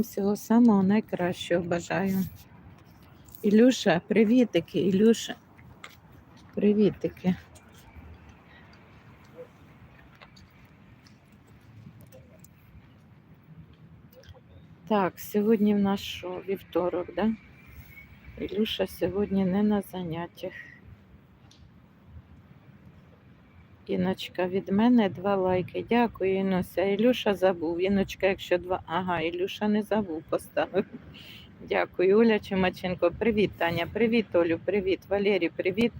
Всього самого найкращого бажаю. Ілюша, привітики, Ілюша. Привітики. Так, сьогодні в нас що, вівторок, да? Ілюша сьогодні не на заняттях. Іночка, від мене два лайки. Дякую, Інуся. Ілюша забув. Іночка, якщо два. Ага, Ілюша не забув поставив. Дякую, Оля Чумаченко. Привіт, Таня. Привіт, Олю, привіт, Валерій, привіт.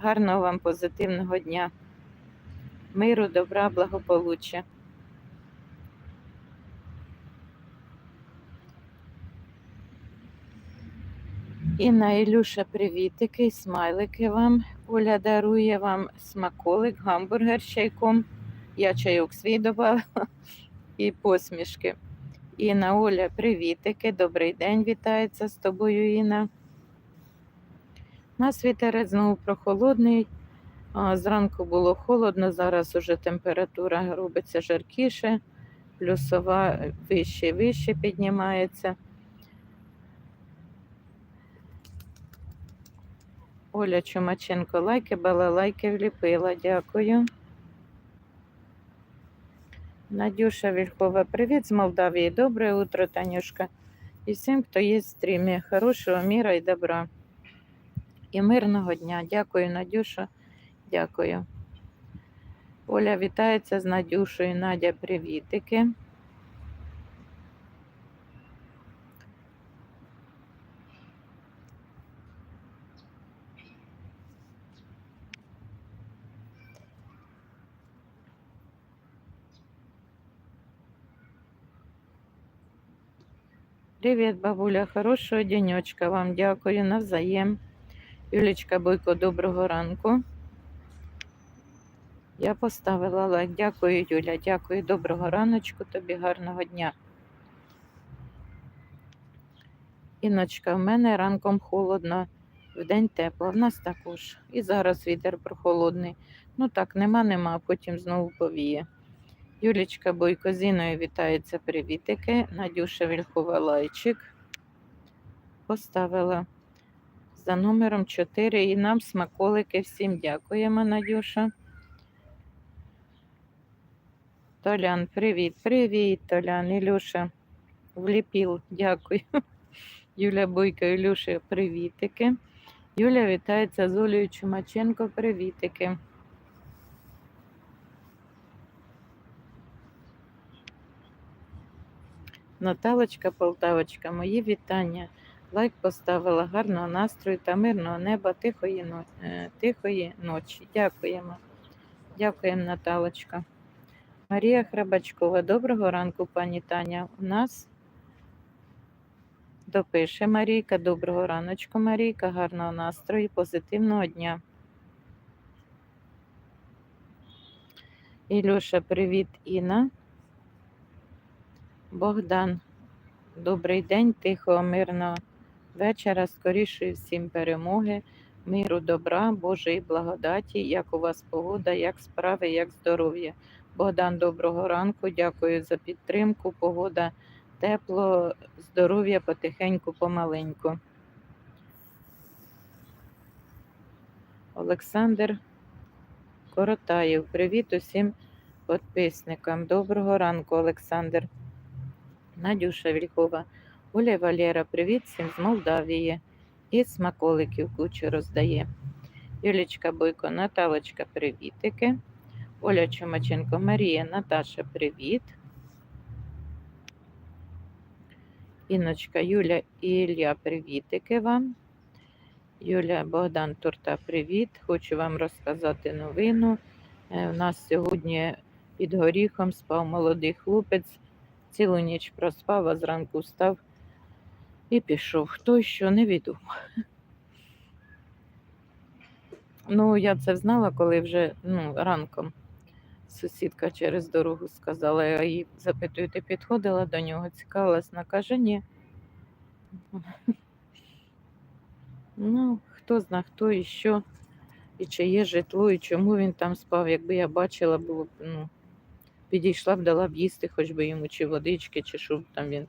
Гарного вам позитивного дня. Миру, добра, благополуччя. Інна Ілюша, привітики, смайлики вам. Оля дарує вам смаколик, гамбургер з чайком. Я чайок свій додала і посмішки. Інна Оля, привітики, добрий день, вітається з тобою, Інна. Нас вітерець знову прохолодний. Зранку було холодно, зараз уже температура робиться жаркіше, плюсова вище і вище піднімається. Оля Чумаченко лайки, балалайки вліпила. Дякую. Надюша Вільхова, привіт з Молдавії. Добре утро, Танюшка. І всім, хто є в стрімі. Хорошого міра і добра. І мирного дня. Дякую, Надюша. Дякую. Оля вітається з Надюшою. Надя, привітики. Привіт, бабуля, хорошого денечка вам. Дякую навзаєм. Юлічка Бойко, доброго ранку. Я поставила лайк. Дякую, Юля. Дякую, доброго раночку, тобі гарного дня. Іночка, в мене ранком холодно, вдень тепло. В нас також. І зараз вітер прохолодний. Ну так, нема, нема, потім знову повіє. Юлічка Бойко Зіною вітається привітики. Надюша Вільхова лайчик. Поставила за номером 4 і нам смаколики. Всім дякуємо, Надюша. Толян, привіт, привіт, Толян, Ілюша. Вліпіл, дякую. Юля Бойко, Ілюша, привітики. Юля вітається з Олею Чумаченко, привітики. Наталочка Полтавочка, мої вітання. Лайк поставила гарного настрою та мирного неба, тихої, е, тихої ночі. Дякуємо. Дякуємо, Наталочка. Марія Храбачкова, доброго ранку, пані Таня. У нас допише Марійка. Доброго раночку, Марійка, гарного настрою, позитивного дня. Ілюша, привіт, Інна. Богдан, добрий день, тихого, мирного вечора, скорішої всім перемоги, миру, добра, Божої благодаті, як у вас погода, як справи, як здоров'я. Богдан, доброго ранку, дякую за підтримку. Погода тепло, здоров'я потихеньку, помаленьку. Олександр Коротаєв, привіт усім підписникам. Доброго ранку, Олександр. Надюша Вількова, Оля Валера, привіт всім з Молдавії. І смаколиків кучу роздає. Юлічка Бойко, Наталочка, привітики. Оля Чумаченко, Марія, Наташа, привіт. Іночка, Юля і Ілля, привітики вам. Юля Богдан Турта, привіт. Хочу вам розказати новину. Е, У нас сьогодні під горіхом спав молодий хлопець. Цілу ніч проспав, а зранку встав і пішов. Хто що невідомо. Ну, я це знала, коли вже ну, ранком сусідка через дорогу сказала, я її запитую, ти підходила до нього, цікавилась, вона каже, ні. Ну, хто зна, хто і що, і чи є житло, і чому він там спав. Якби я бачила, було б, ну, підійшла б, дала б їсти, хоч би йому чи водички, чи щоб там він